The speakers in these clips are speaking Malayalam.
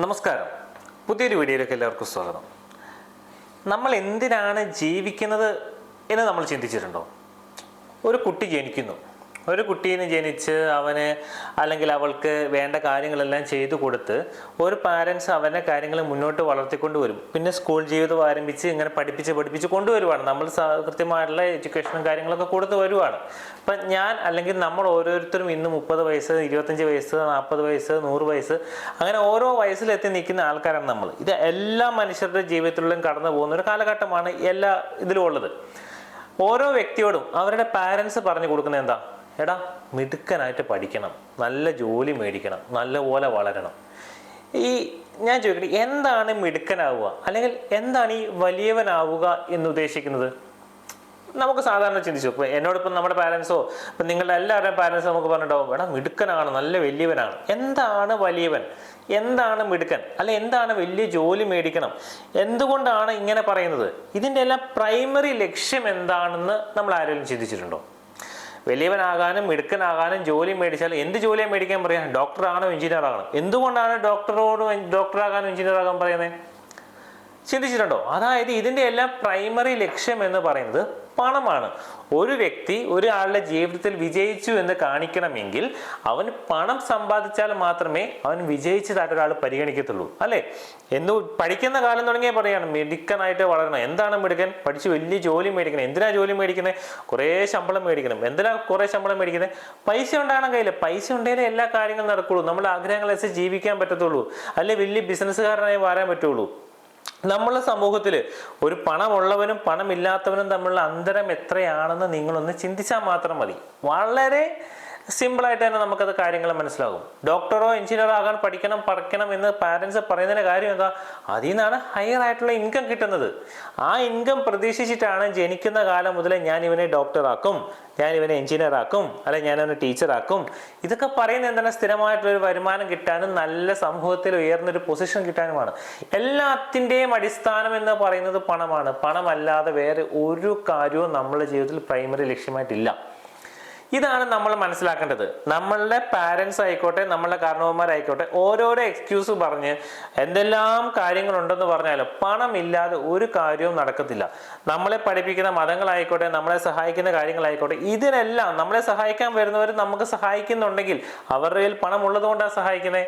നമസ്കാരം. പുതിയൊരു വീഡിയോയിലേക്ക് എല്ലാവർക്കും സ്വാഗതം. നമ്മൾ എന്തിനാണ് ജീവിക്കുന്നത് എന്ന് നമ്മൾ ചിന്തിച്ചിട്ടുണ്ടോ? ഒരു കുട്ടി ജനിക്കുന്നു. ഒരു കുട്ടീനെ ജനിച്ച് അവന് അല്ലെങ്കിൽ അവൾക്ക് വേണ്ട കാര്യങ്ങളെല്ലാം ചെയ്തു കൊടുത്ത് ഒരു പാരൻസ് അവന്റെ കാര്യങ്ങൾ മുന്നോട്ട് വളർത്തിക്കൊണ്ട് വരും. പിന്നെ സ്കൂൾ ജീവിതം ആരംഭിച്ച് ഇങ്ങനെ പഠിപ്പിച്ച് പഠിപ്പിച്ച് കൊണ്ടുവരുവാണ് നമ്മൾ കൃത്യമായിട്ടുള്ള എഡ്യൂക്കേഷനും കാര്യങ്ങളൊക്കെ കൊടുത്ത് വരുവാണ്. അപ്പം ഞാൻ അല്ലെങ്കിൽ നമ്മൾ ഓരോരുത്തരും ഇന്ന് മുപ്പത് വയസ്സ് ഇരുപത്തഞ്ച് വയസ്സ് നാൽപ്പത് വയസ്സ് നൂറ് വയസ്സ് അങ്ങനെ ഓരോ വയസ്സിലെത്തി നിൽക്കുന്ന ആൾക്കാരാണ് നമ്മൾ. ഇത് എല്ലാ മനുഷ്യരുടെ ജീവിതത്തിലും കടന്നു പോകുന്ന ഒരു കാലഘട്ടമാണ് എല്ലാ ഇതിലും ഉള്ളത്. ഓരോ വ്യക്തിയോടും അവരുടെ പാരൻസ് പറഞ്ഞു കൊടുക്കുന്നത് എന്താ? എടാ മിടുക്കനായിട്ട് പഠിക്കണം. നല്ല ജോലി മേടിക്കണം. നല്ലപോലെ വളരണം. ഈ ഞാൻ ചോദിക്കട്ടെ എന്താണ് മിടുക്കനാവുക? അല്ലെങ്കിൽ എന്താണ് ഈ വലിയവനാവുക എന്ന് ഉദ്ദേശിക്കുന്നത്? നമുക്ക് സാധാരണ ചിന്തിച്ചു. ഇപ്പൊ എന്നോടൊപ്പം നമ്മുടെ പാരൻസോ ഇപ്പം നിങ്ങളുടെ എല്ലാവരുടെയും പാരൻസ് നമുക്ക് പറഞ്ഞിട്ടുണ്ടാവും എടാ മിടുക്കനാണ് നല്ല വലിയവനാണ്. എന്താണ് വലിയവൻ? എന്താണ് മിടുക്കൻ? അല്ല എന്താണ് വലിയ ജോലി മേടിക്കണം? എന്തുകൊണ്ടാണ് ഇങ്ങനെ പറയുന്നത്? ഇതിന്റെ എല്ലാം പ്രൈമറി ലക്ഷ്യം എന്താണെന്ന് നമ്മൾ ആരെങ്കിലും ചിന്തിച്ചിട്ടുണ്ടോ? വലിയവനാകാനും മിടുക്കനാകാനും ജോലി മേടിച്ചാൽ എന്ത് ജോലിയാണ് മേടിക്കാൻ പറയാം? ഡോക്ടറാണോ ആണോ എഞ്ചിനീയർ ആകണം എന്തുകൊണ്ടാണ് ഡോക്ടറോട് ഡോക്ടറാകാനും എഞ്ചിനീയർ ആകാൻ പറയുന്നത് ചിന്തിച്ചിട്ടുണ്ടോ? അതായത് ഇതിന്റെ എല്ലാം പ്രൈമറി ലക്ഷ്യം എന്ന് പറയുന്നത് പണമാണ്. ഒരു വ്യക്തി ഒരാളുടെ ജീവിതത്തിൽ വിജയിച്ചു എന്ന് കാണിക്കണമെങ്കിൽ അവൻ പണം സമ്പാദിച്ചാൽ മാത്രമേ അവൻ വിജയിച്ചതായിട്ട് ഒരാൾ പരിഗണിക്കത്തുള്ളൂ. അല്ലേ? എന്ന് പഠിക്കുന്ന കാലം തുടങ്ങിയേ പറയാണ്. മിടുക്കനായിട്ട് വളരണം. എന്താണ് മെഡിക്കൻ പഠിച്ച് വലിയ ജോലി മേടിക്കണം. എന്തിനാ ജോലി മേടിക്കുന്നത്? കുറേ ശമ്പളം മേടിക്കണം. എന്തിനാ കുറേ ശമ്പളം മേടിക്കുന്നത്? പൈസ ഉണ്ടാകണം കയ്യിൽ. പൈസ ഉണ്ടെങ്കിലേ എല്ലാ കാര്യങ്ങളും നടക്കുള്ളൂ. നമ്മുടെ ആഗ്രഹങ്ങളെ ജീവിക്കാൻ പറ്റത്തുള്ളൂ. അല്ലെ വലിയ ബിസിനസ്സുകാരനായി വരാൻ പറ്റുള്ളൂ. നമ്മളെ സമൂഹത്തിൽ ഒരു പണമുള്ളവനും പണമില്ലാത്തവനും തമ്മിലുള്ള അന്തരം എത്രയാണെന്ന് നിങ്ങളൊന്ന് ചിന്തിച്ചാൽ മാത്രം മതി. വളരെ സിമ്പിളായിട്ട് തന്നെ നമുക്കത് കാര്യങ്ങൾ മനസ്സിലാകും. ഡോക്ടറോ എഞ്ചിനീയറോ ആകാൻ പഠിക്കണം പഠിക്കണം എന്ന് പാരൻസ് പറയുന്നതിന്റെ കാര്യം എന്താ? അതിൽ നിന്നാണ് ഹയർ ആയിട്ടുള്ള ഇൻകം കിട്ടുന്നത്. ആ ഇൻകം പ്രതീക്ഷിച്ചിട്ടാണ് ജനിക്കുന്ന കാലം മുതലേ ഞാൻ ഇവനെ ഡോക്ടറാക്കും ഞാൻ ഇവനെ എഞ്ചിനീയർ ആക്കും അല്ലെ ഞാൻ അവനെ ടീച്ചറാക്കും ഇതൊക്കെ പറയുന്നത് എന്താണ്? സ്ഥിരമായിട്ടുള്ള ഒരു വരുമാനം കിട്ടാനും നല്ല സമൂഹത്തിൽ ഉയർന്നൊരു പൊസിഷൻ കിട്ടാനുമാണ്. എല്ലാത്തിന്റെയും അടിസ്ഥാനം എന്ന് പറയുന്നത് പണമാണ്. പണമല്ലാതെ വേറെ ഒരു കാര്യവും നമ്മുടെ ജീവിതത്തിൽ പ്രൈമറി ലക്ഷ്യമായിട്ടില്ല. ഇതാണ് നമ്മൾ മനസ്സിലാക്കേണ്ടത്. നമ്മളുടെ പാരൻസ് ആയിക്കോട്ടെ നമ്മളുടെ കാരണവന്മാരായിക്കോട്ടെ ഓരോരോ എക്സ്ക്യൂസ് പറഞ്ഞ് എന്തെല്ലാം കാര്യങ്ങളുണ്ടെന്ന് പറഞ്ഞാലും പണമില്ലാതെ ഒരു കാര്യവും നടക്കത്തില്ല. നമ്മളെ പഠിപ്പിക്കുന്ന മതങ്ങളായിക്കോട്ടെ നമ്മളെ സഹായിക്കുന്ന കാര്യങ്ങളായിക്കോട്ടെ ഇതിനെല്ലാം നമ്മളെ സഹായിക്കാൻ വരുന്നവർ നമുക്ക് സഹായിക്കുന്നുണ്ടെങ്കിൽ അവരുടെ കയ്യിൽ പണം ഉള്ളതുകൊണ്ടാണ് സഹായിക്കുന്നത്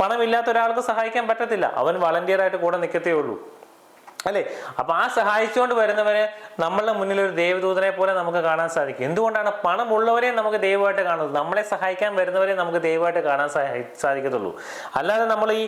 പണമില്ലാത്ത ഒരാൾക്ക് സഹായിക്കാൻ പറ്റത്തില്ല. അവൻ വളണ്ടിയറായിട്ട് കൂടെ നിൽക്കത്തേ ഉള്ളൂ. അല്ലേ? അപ്പൊ ആ സഹായിച്ചുകൊണ്ട് വരുന്നവരെ നമ്മളുടെ മുന്നിൽ ഒരു ദേവദൂതനെ പോലെ നമുക്ക് കാണാൻ സാധിക്കും. എന്തുകൊണ്ടാണ് പണമുള്ളവരെ നമുക്ക് ദൈവമായിട്ട് കാണുന്നത്? നമ്മളെ സഹായിക്കാൻ വരുന്നവരെ നമുക്ക് ദൈവമായിട്ട് കാണാൻ സാധിക്കത്തുള്ളൂ. അല്ലാതെ നമ്മൾ ഈ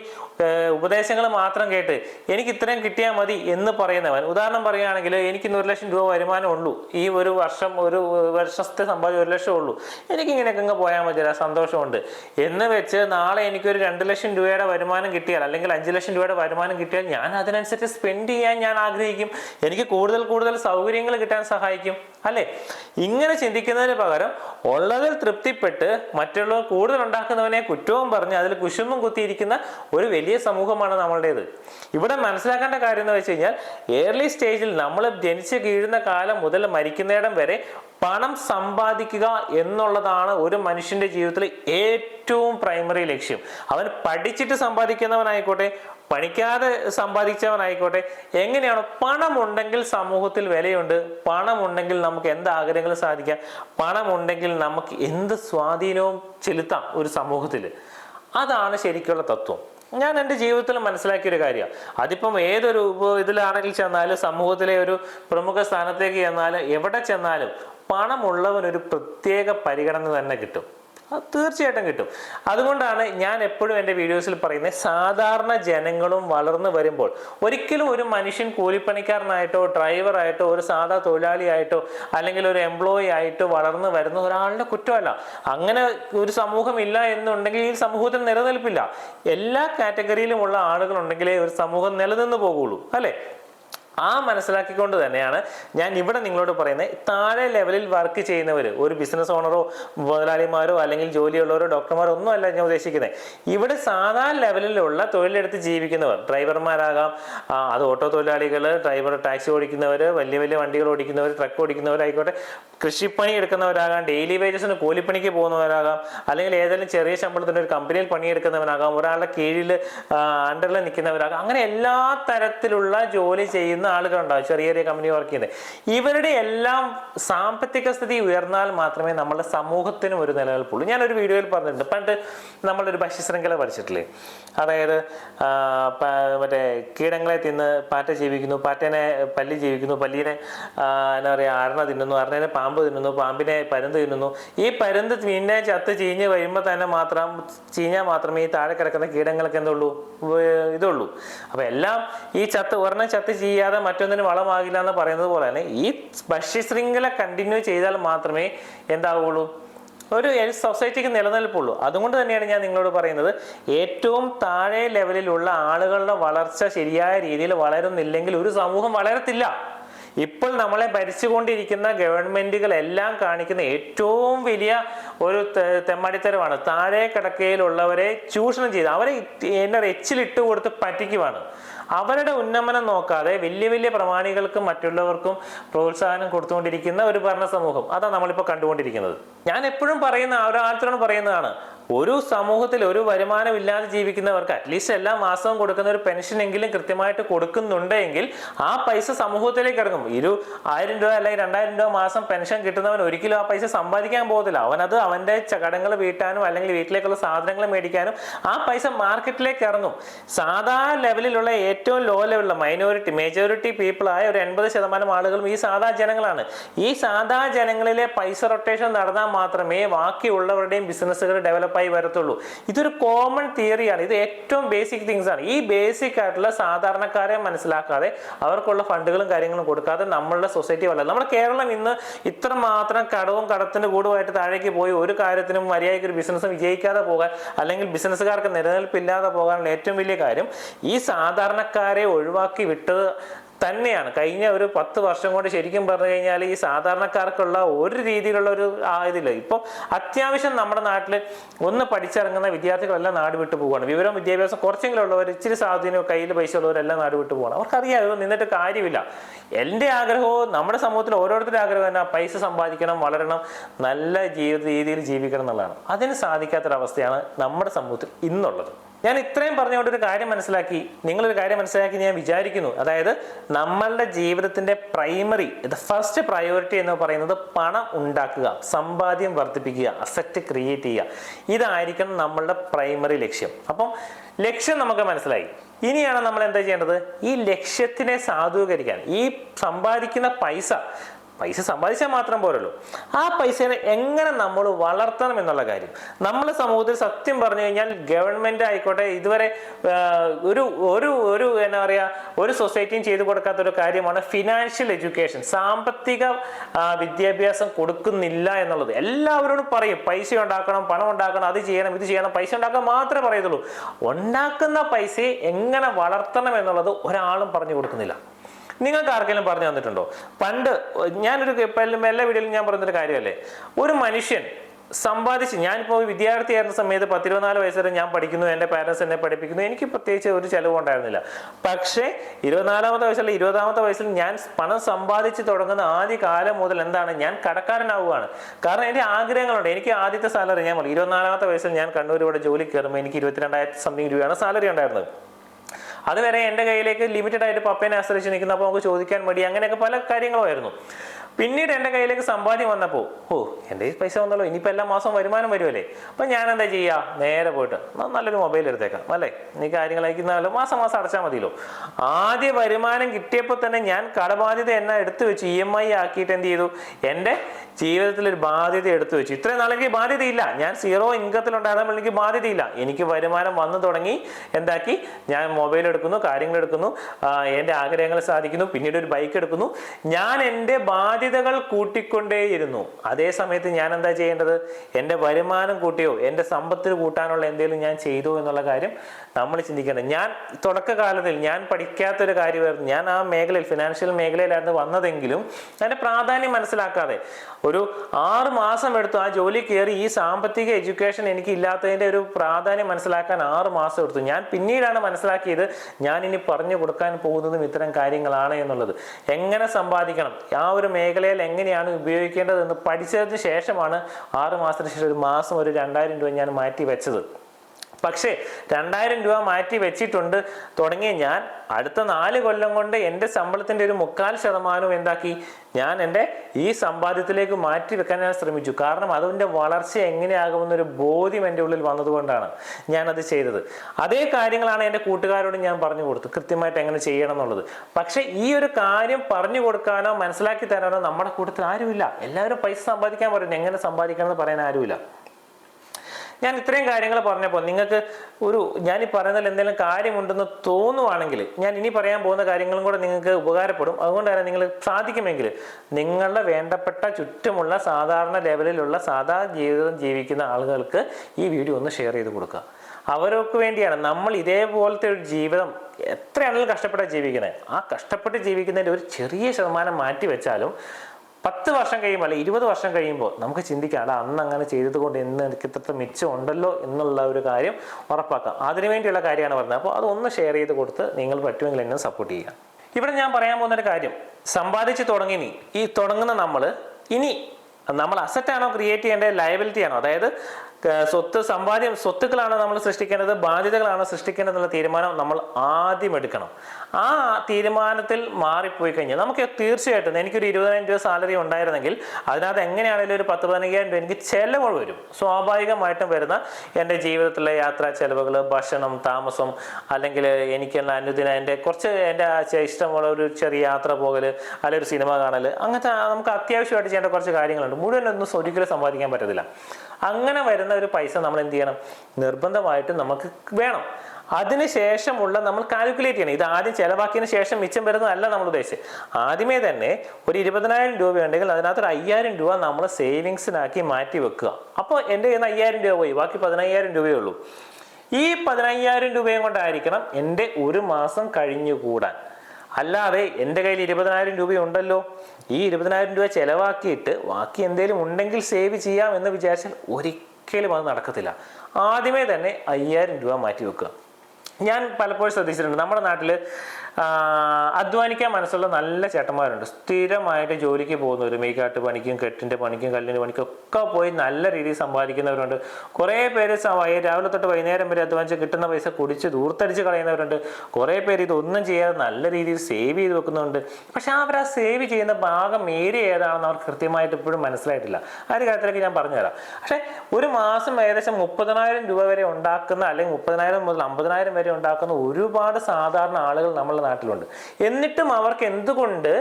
ഉപദേശങ്ങൾ മാത്രം കേട്ട് എനിക്ക് ഇത്രയും കിട്ടിയാൽ മതി എന്ന് പറയുന്നവൻ ഉദാഹരണം പറയുകയാണെങ്കിൽ എനിക്ക് ഒരു ലക്ഷം രൂപ വരുമാനം ഉള്ളൂ. ഈ ഒരു വർഷം ഒരു വർഷത്തെ സമ്പാദ്യം ഒരു ലക്ഷം ഉള്ളൂ. എനിക്ക് ഇങ്ങനെയൊക്കെ അങ്ങ് പോയാൽ മതി സന്തോഷമുണ്ട്. എന്ന് വെച്ച് നാളെ എനിക്കൊരു രണ്ട് ലക്ഷം രൂപയുടെ വരുമാനം കിട്ടിയാൽ അല്ലെങ്കിൽ അഞ്ച് ലക്ഷം രൂപയുടെ വരുമാനം കിട്ടിയാൽ ഞാൻ അതിനനുസരിച്ച് സ്പെൻഡ് ചെയ്യാൻ ഞാൻ ആഗ്രഹിക്കും. എനിക്ക് കൂടുതൽ കൂടുതൽ സൗകര്യങ്ങൾ കിട്ടാൻ സഹായിക്കും. അല്ലേ? ഇങ്ങനെ ചിന്തിക്കുന്നതിന് പകരം ഉള്ളതിൽ തൃപ്തിപ്പെട്ട് മറ്റുള്ളവർ കൂടുതൽ ഉണ്ടാക്കുന്നവനെ കുറ്റവും പറഞ്ഞ് അതിൽ കുശുമ്പും കുത്തിയിരിക്കുന്ന ഒരു വലിയ സമൂഹമാണ് നമ്മളുടേത്. ഇവിടെ മനസ്സിലാക്കേണ്ട കാര്യം എന്ന് വെച്ച് കഴിഞ്ഞാൽ ഏർലി സ്റ്റേജിൽ നമ്മൾ ജനിച്ച് കീഴുന്ന കാലം മുതൽ മരിക്കുന്നിടം വരെ പണം സമ്പാദിക്കുക എന്നുള്ളതാണ് ഒരു മനുഷ്യന്റെ ജീവിതത്തിൽ ഏറ്റവും പ്രൈമറി ലക്ഷ്യം. അവൻ പഠിച്ചിട്ട് സമ്പാദിക്കുന്നവനായിക്കോട്ടെ പണിക്കാതെ സമ്പാദിച്ചവനായിക്കോട്ടെ എങ്ങനെയാണ് പണമുണ്ടെങ്കിൽ സമൂഹത്തിൽ വിലയുണ്ട് പണമുണ്ടെങ്കിൽ നമുക്ക് എന്ത് ആഗ്രഹങ്ങളും സാധിക്കാം പണമുണ്ടെങ്കിൽ നമുക്ക് എന്ത് സ്വാധീനവും ചെലുത്താം ഒരു സമൂഹത്തിൽ. അതാണ് ശരിക്കുള്ള തത്വം. ഞാൻ എന്റെ ജീവിതത്തിൽ മനസ്സിലാക്കിയൊരു കാര്യമാണ്. അതിപ്പം ഏതൊരു ഇതിലാണെങ്കിൽ ചെന്നാലും സമൂഹത്തിലെ ഒരു പ്രമുഖ സ്ഥാനത്തേക്ക് ചെന്നാലും എവിടെ ചെന്നാലും പണമുള്ളവനൊരു പ്രത്യേക പരിഗണന തന്നെ കിട്ടും. തീർച്ചയായിട്ടും കിട്ടും. അതുകൊണ്ടാണ് ഞാൻ എപ്പോഴും എന്റെ വീഡിയോസിൽ പറയുന്നത് സാധാരണ ജനങ്ങളും വളർന്നു വരുമ്പോൾ ഒരിക്കലും ഒരു മനുഷ്യൻ കൂലിപ്പണിക്കാരനായിട്ടോ ഡ്രൈവറായിട്ടോ ഒരു സാധാ തൊഴിലാളിയായിട്ടോ അല്ലെങ്കിൽ ഒരു എംപ്ലോയി ആയിട്ടോ വളർന്നു വരുന്ന ഒരാളുടെ കുറ്റമല്ല. അങ്ങനെ ഒരു സമൂഹം ഇല്ല എന്നുണ്ടെങ്കിൽ ഈ സമൂഹത്തിൽ നിലനിൽപ്പില്ല. എല്ലാ കാറ്റഗറിയിലുമുള്ള ആളുകൾ ഉണ്ടെങ്കിലേ ഒരു സമൂഹം നിലനിന്ന് പോകുള്ളൂ അല്ലേ? ആ മനസ്സിലാക്കിക്കൊണ്ട് തന്നെയാണ് ഞാൻ ഇവിടെ നിങ്ങളോട് പറയുന്നത്. താഴെ ലെവലിൽ വർക്ക് ചെയ്യുന്നവർ ഒരു ബിസിനസ് ഓണറോ മുതലാളിമാരോ അല്ലെങ്കിൽ ജോലിയുള്ളവരോ ഡോക്ടർമാരോ ഒന്നും അല്ല ഞാൻ ഉദ്ദേശിക്കുന്നത്. ഇവിടെ സാധാരണ ലെവലിലുള്ള തൊഴിലെടുത്ത് ജീവിക്കുന്നവർ ഡ്രൈവർമാരാകാം അത് ഓട്ടോ തൊഴിലാളികൾ ഡ്രൈവർ ടാക്സി ഓടിക്കുന്നവർ വലിയ വലിയ വണ്ടികൾ ഓടിക്കുന്നവർ ട്രക്ക് ഓടിക്കുന്നവരായിക്കോട്ടെ കൃഷിപ്പണി എടുക്കുന്നവരാകാം ഡെയിലി വേജസിന് കൂലിപ്പണിക്ക് പോകുന്നവരാകാം അല്ലെങ്കിൽ ഏതെങ്കിലും ചെറിയ ശമ്പളത്തിന് ഒരു കമ്പനിയിൽ പണിയെടുക്കുന്നവനാകാം ഒരാളുടെ കീഴിൽ അണ്ടറിൽ നിൽക്കുന്നവരാകാം അങ്ങനെ എല്ലാ തരത്തിലുള്ള ജോലി ചെയ്യുന്ന ആളുകളുണ്ടാവും ചെറിയ ചെറിയ കമ്പനി വർക്ക് ചെയ്യുന്നത്. ഇവരുടെ എല്ലാം സാമ്പത്തിക സ്ഥിതി ഉയർന്നാൽ മാത്രമേ നമ്മുടെ സമൂഹത്തിനും ഒരു നിലനിൽപ്പുള്ളൂ. ഞാനൊരു വീഡിയോയിൽ പറഞ്ഞിട്ടുണ്ട്. പണ്ട് നമ്മളൊരു ഭക്ഷ്യശൃംഖല പഠിച്ചിട്ടില്ലേ? അതായത് മറ്റേ കീടങ്ങളെ തിന്ന് പാറ്റ ജീവിക്കുന്നു പാറ്റേനെ പല്ലി ജീവിക്കുന്നു പല്ലിനെ എന്താ പറയുക അരണ തിന്നുന്നു അരണേനെ പാമ്പ് തിന്നുന്നു പാമ്പിനെ പരുന്ത് തിന്നുന്നു. ഈ പരുന്ത് പിന്നെ ചത്ത് ചീഞ്ഞ് കഴിയുമ്പോൾ തന്നെ മാത്രം ചീഞ്ഞാൽ മാത്രമേ ഈ താഴെ കിടക്കുന്ന കീടങ്ങൾക്ക് എന്തുള്ളൂ? ഇതുള്ളൂ. അപ്പൊ എല്ലാം ഈ ചത്ത് ഒരെണ്ണം ചത്ത് ചെയ്യാതെ മറ്റൊന്നിന് വളമാകില്ല എന്ന് പറയുന്നത് പോലെ തന്നെ ഈ ഭക്ഷ്യശൃംഖല കണ്ടിന്യൂ ചെയ്താൽ മാത്രമേ എന്താവുള്ളൂ. ഒരു സൊസൈറ്റിക്ക് നിലനിൽപ്പുള്ളൂ. അതുകൊണ്ട് തന്നെയാണ് ഞാൻ നിങ്ങളോട് പറയുന്നത്. ഏറ്റവും താഴെ ലെവലിലുള്ള ആളുകളുടെ വളർച്ച ശരിയായ രീതിയിൽ വളരുന്നില്ലെങ്കിൽ ഒരു സമൂഹം വളരത്തില്ല. ഇപ്പോൾ നമ്മളെ ഭരിച്ചുകൊണ്ടിരിക്കുന്ന എല്ലാം കാണിക്കുന്ന ഏറ്റവും വലിയ ഒരു തെമ്മാടിത്തരമാണ്. താഴെ കിടക്കയിലുള്ളവരെ ചൂഷണം ചെയ്ത് അവരെ എന്നെ എച്ചിലിട്ട് കൊടുത്ത് പറ്റിക്കുവാണ്. അവരുടെ ഉന്നമനം നോക്കാതെ വലിയ വലിയ പ്രമാണികൾക്കും മറ്റുള്ളവർക്കും പ്രോത്സാഹനം കൊടുത്തുകൊണ്ടിരിക്കുന്ന ഒരു ഭരണ സമൂഹം അതാണ് നമ്മളിപ്പോൾ കണ്ടുകൊണ്ടിരിക്കുന്നത്. ഞാൻ എപ്പോഴും പറയുന്ന ഒരാളത്തോട് പറയുന്നതാണ് ഒരു സമൂഹത്തിൽ ഒരു വരുമാനമില്ലാതെ ജീവിക്കുന്നവർക്ക് അറ്റ്ലീസ്റ്റ് എല്ലാ മാസവും കൊടുക്കുന്ന ഒരു പെൻഷൻ എങ്കിലും കൃത്യമായിട്ട് കൊടുക്കുന്നുണ്ടെങ്കിൽ ആ പൈസ സമൂഹത്തിലേക്ക് ഇറങ്ങും. ഒരു ആയിരം രൂപ അല്ലെങ്കിൽ രണ്ടായിരം രൂപ മാസം പെൻഷൻ കിട്ടുന്നവൻ ഒരിക്കലും ആ പൈസ സമ്പാദിക്കാൻ പോകത്തില്ല. അവനത് അവന്റെ കടങ്ങൾ വീട്ടാനും അല്ലെങ്കിൽ വീട്ടിലേക്കുള്ള സാധനങ്ങൾ മേടിക്കാനും ആ പൈസ മാർക്കറ്റിലേക്ക് ഇറങ്ങും. സാധാ ലെവലിലുള്ള ഏറ്റവും ലോ ലെവലുള്ള മൈനോറിറ്റി മെജോറിറ്റി ആയ ഒരു എൺപത് ശതമാനം ആളുകളും ഈ സാധാ ജനങ്ങളാണ്. ഈ സാധാ ജനങ്ങളിലെ പൈസ റൊട്ടേഷൻ നടന്നാൽ മാത്രമേ ബാക്കിയുള്ളവരുടെയും ബിസിനസ്സുകൾ ഡെവലപ്പായി വരത്തുള്ളൂ. ഇതൊരു കോമൺ തിയറിയാണ് ഇത് ഏറ്റവും ബേസിക് തിങ്സ് ആണ്. ഈ ബേസിക് ആയിട്ടുള്ള സാധാരണക്കാരെ മനസ്സിലാക്കാതെ അവർക്കുള്ള ഫണ്ടുകളും കാര്യങ്ങളും കൊടുക്കാതെ നമ്മളുടെ സൊസൈറ്റി വളരെ നമ്മുടെ കേരളം ഇന്ന് ഇത്ര മാത്രം കടവും കടത്തിന്റെ കൂടുമായിട്ട് താഴേക്ക് പോയി ഒരു കാര്യത്തിനും മര്യാദയ്ക്ക് ഒരു ബിസിനസ് വിജയിക്കാതെ പോകാൻ അല്ലെങ്കിൽ ബിസിനസ്സുകാർക്ക് നിലനിൽപ്പില്ലാതെ പോകാനുള്ള ഏറ്റവും വലിയ കാര്യം ഈ സാധാരണക്കാരെ ഒഴിവാക്കി വിട്ടത് തന്നെയാണ്. കഴിഞ്ഞ ഒരു പത്ത് വർഷം കൊണ്ട് ശരിക്കും പറഞ്ഞു കഴിഞ്ഞാൽ ഈ സാധാരണക്കാർക്കുള്ള ഒരു രീതിയിലുള്ള ഒരു ഇതില്ല. ഇപ്പോൾ അത്യാവശ്യം നമ്മുടെ നാട്ടിൽ ഒന്ന് പഠിച്ചിറങ്ങുന്ന വിദ്യാർത്ഥികളെല്ലാം നാട് വിട്ടു പോവുകയാണ്. വിവരം വിദ്യാഭ്യാസം കുറച്ചെങ്കിലും ഉള്ളവർ ഇച്ചിരി സ്വാധീനവും കയ്യിൽ പൈസ ഉള്ളവരെല്ലാം നാട് വിട്ടു പോകണം അവർക്കറിയാം ഇത് നിന്നിട്ട് കാര്യമില്ല. എന്റെ ആഗ്രഹവും നമ്മുടെ സമൂഹത്തിൽ ഓരോരുത്തരുടെ ആഗ്രഹം തന്നെ പൈസ സമ്പാദിക്കണം വളരണം നല്ല ജീവിത രീതിയിൽ ജീവിക്കണം എന്നുള്ളതാണ്. അതിന് സാധിക്കാത്തൊരവസ്ഥയാണ് നമ്മുടെ സമൂഹത്തിൽ ഇന്നുള്ളത്. ഞാൻ ഇത്രയും പറഞ്ഞുകൊണ്ട് ഒരു കാര്യം മനസ്സിലാക്കി. നിങ്ങളൊരു കാര്യം മനസ്സിലാക്കി ഞാൻ വിചാരിക്കുന്നു. അതായത് നമ്മളുടെ ജീവിതത്തിന്റെ പ്രൈമറി ദ ഫസ്റ്റ് പ്രയോറിറ്റി എന്ന് പറയുന്നത് പണം ഉണ്ടാക്കുക സമ്പാദ്യം വർദ്ധിപ്പിക്കുക അസറ്റ് ക്രിയേറ്റ് ചെയ്യുക. ഇതായിരിക്കണം നമ്മളുടെ പ്രൈമറി ലക്ഷ്യം. അപ്പം ലക്ഷ്യം നമുക്ക് മനസ്സിലായി. ഇനിയാണ് നമ്മൾ എന്താ ചെയ്യേണ്ടത്? ഈ ലക്ഷ്യത്തിനെ സാധൂകരിക്കാൻ. ഈ സമ്പാദിക്കുന്ന പൈസ പൈസ സമ്പാദിച്ചാൽ മാത്രം പോരല്ലോ. ആ പൈസയെ എങ്ങനെ നമ്മൾ വളർത്തണം എന്നുള്ള കാര്യം. നമ്മൾ സമൂഹത്തിൽ സത്യം പറഞ്ഞു കഴിഞ്ഞാൽ ഗവൺമെന്റ് ആയിക്കോട്ടെ ഇതുവരെ ഒരു ഒരു ഒരു എന്താ പറയുക ഒരു സൊസൈറ്റിയും ചെയ്തു കൊടുക്കാത്ത ഒരു കാര്യമാണ് ഫിനാൻഷ്യൽ എഡ്യൂക്കേഷൻ. സാമ്പത്തിക വിദ്യാഭ്യാസം കൊടുക്കുന്നില്ല എന്നുള്ളത്. എല്ലാവരോടും പറയും പൈസ ഉണ്ടാക്കണം പണം ഉണ്ടാക്കണം അത് ചെയ്യണം ഇത് ചെയ്യണം പൈസ ഉണ്ടാക്കാൻ മാത്രമേ പറയത്തുള്ളൂ. ഉണ്ടാക്കുന്ന പൈസയെ എങ്ങനെ വളർത്തണം എന്നുള്ളത് ഒരാളും പറഞ്ഞു കൊടുക്കുന്നില്ല. നിങ്ങൾക്ക് ആർക്കെങ്കിലും പറഞ്ഞു തന്നിട്ടുണ്ടോ? പണ്ട് ഞാനൊരു എല്ലാ വീഡിയോയിലും ഞാൻ പറഞ്ഞൊരു കാര്യമല്ലേ? ഒരു മനുഷ്യൻ സമ്പാദിച്ച് ഞാനിപ്പോൾ വിദ്യാർത്ഥിയായിരുന്ന സമയത്ത് പത്തിരുപത്തിനാല് വയസ്സ് വരെ ഞാൻ പഠിക്കുന്നു എന്റെ പാരൻസ് എന്നെ പഠിപ്പിക്കുന്നു എനിക്ക് പ്രത്യേകിച്ച് ഒരു ചിലവും ഉണ്ടായിരുന്നില്ല. പക്ഷേ ഇരുപത്തിനാലാമത്തെ വയസ്സിൽ ഇരുപതാമത്തെ വയസ്സിൽ ഞാൻ പണം സമ്പാദിച്ച് തുടങ്ങുന്ന ആദ്യ കാലം മുതൽ എന്താണ് ഞാൻ കടക്കാരനാവുകയാണ്. കാരണം എന്റെ ആഗ്രഹങ്ങളുണ്ട്. എനിക്ക് ആദ്യത്തെ സാലറി ഞാൻ പറഞ്ഞു ഇരുപത്തിനാലാമത്തെ വയസ്സിൽ ഞാൻ കണ്ണൂർ ജോലി കയറുമ്പോൾ എനിക്ക് ഇരുപത്തിരണ്ടായിരത്തി സംതിങ് രൂപയാണ് സാലറി ഉണ്ടായിരുന്നത്. അതുവരെ എന്റെ കയ്യിലേക്ക് ലിമിറ്റഡ് ആയിട്ട് പപ്പേനെ ആശ്രയിച്ച് നിൽക്കുന്ന അപ്പോൾ നമുക്ക് ചോദിക്കാൻ മടി അങ്ങനെയൊക്കെ പല കാര്യങ്ങളുമായിരുന്നു പിന്നീട് എന്റെ കയ്യിലേക്ക് സമ്പാദ്യം വന്നപ്പോൾ ഓ എന്റെ ഈ പൈസ വന്നല്ലോ ഇനിയിപ്പോൾ എല്ലാ മാസവും വരുമാനം വരുമല്ലേ അപ്പം ഞാൻ എന്താ ചെയ്യുക നേരെ പോയിട്ട് നല്ലൊരു മൊബൈൽ എടുത്തേക്കാം അല്ലേ? നീ കാര്യങ്ങൾ അയക്കുന്നതല്ലോ മാസം മാസം അടച്ചാൽ മതിയല്ലോ. ആദ്യ വരുമാനം കിട്ടിയപ്പോൾ തന്നെ ഞാൻ കടബാധ്യത എന്നെ എടുത്തു വെച്ച് ഇ എം ഐ ആക്കിയിട്ട് എന്ത് ചെയ്തു? എന്റെ ജീവിതത്തിൽ ഒരു ബാധ്യത എടുത്തു വെച്ചു. ഇത്രയും നാളെ എനിക്ക് ബാധ്യതയില്ല. ഞാൻ സീറോ ഇൻകത്തിലുണ്ടായിരുന്നപ്പോൾ എനിക്ക് ബാധ്യതയില്ല. എനിക്ക് വരുമാനം വന്നു തുടങ്ങി എന്താക്കി? ഞാൻ മൊബൈൽ എടുക്കുന്നു കാര്യങ്ങൾ എടുക്കുന്നു എന്റെ ആഗ്രഹങ്ങൾ സാധിക്കുന്നു പിന്നീട് ഒരു ബൈക്ക് എടുക്കുന്നു. ഞാൻ എന്റെ ബാധ്യതകൾ കൂട്ടിക്കൊണ്ടേയിരുന്നു. അതേ സമയത്ത് ഞാൻ എന്താ ചെയ്യേണ്ടത്? എന്റെ വരുമാനം കൂട്ടിയോ എന്റെ സമ്പത്ത് കൂട്ടാനുള്ള എന്തെങ്കിലും ഞാൻ ചെയ്തോ എന്നുള്ള കാര്യം നമ്മൾ ചിന്തിക്കേണ്ടത് ഞാൻ തുടക്കകാലത്തിൽ ഞാൻ പഠിക്കാത്തൊരു കാര്യമായിരുന്നു. ഞാൻ ആ മേഖലയിൽ ഫിനാൻഷ്യൽ മേഖലയിലായിരുന്നു വന്നതെങ്കിലും അതിന്റെ പ്രാധാന്യം മനസ്സിലാക്കാതെ ഒരു ആറ് മാസം എടുത്തു ആ ജോലി കയറി ഈ സാമ്പത്തിക എഡ്യൂക്കേഷൻ എനിക്ക് ഇല്ലാത്തതിന്റെ ഒരു പ്രാധാന്യം മനസ്സിലാക്കാൻ ആറ് മാസം എടുത്തു. ഞാൻ പിന്നീടാണ് മനസ്സിലാക്കിയത് ഞാൻ ഇനി പറഞ്ഞു കൊടുക്കാൻ പോകുന്നതും ഇത്തരം കാര്യങ്ങളാണ് എന്നുള്ളത്. എങ്ങനെ സമ്പാദിക്കണം? ആ ഒരു മേഖലയിൽ എങ്ങനെയാണ് ഉപയോഗിക്കേണ്ടതെന്ന് പഠിച്ചതിന് ശേഷമാണ് ആറ് മാസത്തിന് ശേഷം ഒരു മാസം ഒരു രണ്ടായിരം രൂപ ഞാൻ മാറ്റി വെച്ചത് പക്ഷേ രണ്ടായിരം രൂപ മാറ്റി വെച്ചിട്ടുണ്ട്. തുടങ്ങിയ ഞാൻ അടുത്ത നാല് കൊല്ലം കൊണ്ട് എന്റെ ശമ്പളത്തിന്റെ ഒരു മുക്കാൽ ശതമാനവും എന്താക്കി? ഞാൻ എന്റെ ഈ സമ്പാദ്യത്തിലേക്ക് മാറ്റി വെക്കാൻ ഞാൻ ശ്രമിച്ചു. കാരണം അതിന്റെ വളർച്ച എങ്ങനെയാകുമെന്നൊരു ബോധ്യം എന്റെ ഉള്ളിൽ വന്നതുകൊണ്ടാണ് ഞാനത് ചെയ്തത്. അതേ കാര്യങ്ങളാണ് എന്റെ കൂട്ടുകാരോട് ഞാൻ പറഞ്ഞു കൊടുത്തു കൃത്യമായിട്ട് എങ്ങനെ ചെയ്യണം എന്നുള്ളത്. പക്ഷേ ഈ ഒരു കാര്യം പറഞ്ഞു കൊടുക്കാനോ മനസ്സിലാക്കി തരാനോ നമ്മുടെ കൂട്ടത്തിൽ ആരുമില്ല. എല്ലാവരും പൈസ സമ്പാദിക്കാൻ പറയുന്നു. എങ്ങനെ സമ്പാദിക്കണം എന്ന് പറയാൻ ആരുമില്ല. ഞാൻ ഇത്രയും കാര്യങ്ങൾ പറഞ്ഞപ്പോൾ നിങ്ങൾക്ക് ഒരു ഞാൻ ഈ പറയുന്നതിൽ എന്തെങ്കിലും കാര്യമുണ്ടെന്ന് തോന്നുവാണെങ്കിൽ ഞാൻ ഇനി പറയാൻ പോകുന്ന കാര്യങ്ങളും കൂടെ നിങ്ങൾക്ക് ഉപകാരപ്പെടും. അതുകൊണ്ട് തന്നെ നിങ്ങൾ സാധിക്കുമെങ്കിൽ നിങ്ങളുടെ വേണ്ടപ്പെട്ട ചുറ്റുമുള്ള സാധാരണ ലെവലിലുള്ള സാധാ ജീവിതം ജീവിക്കുന്ന ആളുകൾക്ക് ഈ വീഡിയോ ഒന്ന് ഷെയർ ചെയ്ത് കൊടുക്കുക. അവർക്ക് വേണ്ടിയാണ് നമ്മൾ ഇതേപോലത്തെ ഒരു ജീവിതം എത്രയാണെങ്കിലും കഷ്ടപ്പെട്ടാണ് ജീവിക്കുന്നത്. ആ കഷ്ടപ്പെട്ട് ജീവിക്കുന്നതിന്റെ ഒരു ചെറിയ ശതമാനം മാറ്റി വെച്ചാലും പത്ത് വർഷം കഴിയുമ്പോൾ അല്ലെ ഇരുപത് വർഷം കഴിയുമ്പോൾ നമുക്ക് ചിന്തിക്കാം അല്ല അന്ന് അങ്ങനെ ചെയ്തത് കൊണ്ട് ഇന്ന് എനിക്ക് ഇത്ര മിച്ചം ഉണ്ടല്ലോ എന്നുള്ള ഒരു കാര്യം ഉറപ്പാക്കാം. അതിനുവേണ്ടിയുള്ള കാര്യമാണ് പറഞ്ഞത്. അപ്പോൾ അതൊന്ന് ഷെയർ ചെയ്ത് കൊടുത്ത് നിങ്ങൾ പറ്റുമെങ്കിൽ എന്നെ സപ്പോർട്ട് ചെയ്യുക. ഇവിടെ ഞാൻ പറയാൻ പോകുന്ന ഒരു കാര്യം. സമ്പാദിച്ച് തുടങ്ങി ഈ തുടങ്ങുന്ന നമ്മൾ ഇനി നമ്മൾ അസറ്റ് ആണോ ക്രിയേറ്റ് ചെയ്യേണ്ടത്? ലയബിലിറ്റി ആണോ? അതായത് സ്വത്ത് സമ്പാദ്യം സ്വത്തുക്കളാണ് നമ്മൾ സൃഷ്ടിക്കേണ്ടത് ബാധ്യതകളാണ് സൃഷ്ടിക്കേണ്ടത് എന്നുള്ള തീരുമാനം നമ്മൾ ആദ്യം എടുക്കണം. ആ തീരുമാനത്തിൽ മാറിപ്പോയി കഴിഞ്ഞാൽ നമുക്ക് തീർച്ചയായിട്ടും എനിക്കൊരു ഇരുപതിനായിരം രൂപ സാലറി ഉണ്ടായിരുന്നെങ്കിൽ അതിനകത്ത് എങ്ങനെയാണെങ്കിലും ഒരു പത്ത് പതിനയ്യായിരം രൂപ എനിക്ക് ചെലവ് വരും. സ്വാഭാവികമായിട്ടും വരുന്ന എന്റെ ജീവിതത്തിലെ യാത്രാ ചെലവുകൾ ഭക്ഷണം താമസം അല്ലെങ്കിൽ എനിക്കുള്ള അനുദിന എന്റെ കുറച്ച് എന്റെ ഇഷ്ടമുള്ള ഒരു ചെറിയ യാത്ര പോകൽ അല്ലെങ്കിൽ ഒരു സിനിമ കാണൽ അങ്ങനത്തെ നമുക്ക് അത്യാവശ്യമായിട്ട് ചെയ്യേണ്ട കുറച്ച് കാര്യങ്ങളുണ്ട്. മുഴുവനൊന്നും ഒരിക്കലും സമ്പാദിക്കാൻ പറ്റത്തില്ല. അങ്ങനെ വരുന്ന ഒരു പൈസ നമ്മൾ എന്ത് ചെയ്യണം? നിർബന്ധമായിട്ട് നമുക്ക് വേണം. അതിനുശേഷമുള്ള നമ്മൾ കാൽക്കുലേറ്റ് ചെയ്യണം. ഇത് ആദ്യം ചിലവാക്കിയതിന് ശേഷം മിച്ചം വരുന്നതല്ല നമ്മൾ ഉദ്ദേശിച്ചത്. ആദ്യമേ തന്നെ ഒരു ഇരുപതിനായിരം രൂപ ഉണ്ടെങ്കിൽ അതിനകത്ത് ഒരു അയ്യായിരം രൂപ നമ്മൾ സേവിങ്സിനാക്കി മാറ്റി വെക്കുക. അപ്പോൾ എന്റെ കയ്യിൽ നിന്ന് അയ്യായിരം രൂപ പോയി. ബാക്കി പതിനയ്യായിരം രൂപയേ ഉള്ളൂ. ഈ പതിനയ്യായിരം രൂപയും കൊണ്ടായിരിക്കണം എന്റെ ഒരു മാസം കഴിഞ്ഞുകൂടാൻ. അല്ലാതെ എന്റെ കയ്യിൽ ഇരുപതിനായിരം രൂപയുണ്ടല്ലോ. ഈ ഇരുപതിനായിരം രൂപ ചിലവാക്കിയിട്ട് ബാക്കി എന്തെങ്കിലും ഉണ്ടെങ്കിൽ സേവ് ചെയ്യാം എന്ന് വിചാരിച്ചാൽ ഒരിക്കലും അത് നടക്കത്തില്ല. ആദ്യമേ തന്നെ അയ്യായിരം രൂപ മാറ്റി വെക്കുക ഞാൻ പലപ്പോഴും ശ്രദ്ധിച്ചിട്ടുണ്ട്. നമ്മുടെ നാട്ടിൽ അധ്വാനിക്കാൻ മനസ്സുള്ള നല്ല ചേട്ടന്മാരുണ്ട്. സ്ഥിരമായിട്ട് ജോലിക്ക് പോകുന്നവർ മെയ്ക്കാട്ട് പണിക്കും കെട്ടിന്റെ പണിക്കും കല്ലിന്റെ പണിക്കും ഒക്കെ പോയി നല്ല രീതിയിൽ സമ്പാദിക്കുന്നവരുണ്ട്. കുറേ പേര് രാവിലെ തൊട്ട് വൈകുന്നേരം വരെ അധ്വാനിച്ച് കിട്ടുന്ന പൈസ കുടിച്ച് ദൂർത്തടിച്ച് കളയുന്നവരുണ്ട്. കുറേ പേര് ഇതൊന്നും ചെയ്യാതെ നല്ല രീതിയിൽ സേവ് ചെയ്ത് വെക്കുന്നുണ്ട്. പക്ഷെ അവർ ആ സേവ് ചെയ്യുന്ന ഭാഗം ഏരിയ ഏതാണെന്ന് അവർ കൃത്യമായിട്ട് ഇപ്പോഴും മനസ്സിലായിട്ടില്ല. ആ ഒരു കാര്യത്തിലേക്ക് ഞാൻ പറഞ്ഞുതരാം. പക്ഷേ ഒരു മാസം ഏകദേശം മുപ്പതിനായിരം രൂപ വരെ ഉണ്ടാക്കുന്ന അല്ലെങ്കിൽ മുപ്പതിനായിരം മുതൽ അമ്പതിനായിരം വരെ ഉണ്ടാക്കുന്ന ഒരുപാട് സാധാരണ ആളുകൾ നമ്മുടെ നാട്ടിലുണ്ട്. എന്നിട്ടും അവർക്ക് എന്തുകൊണ്ട്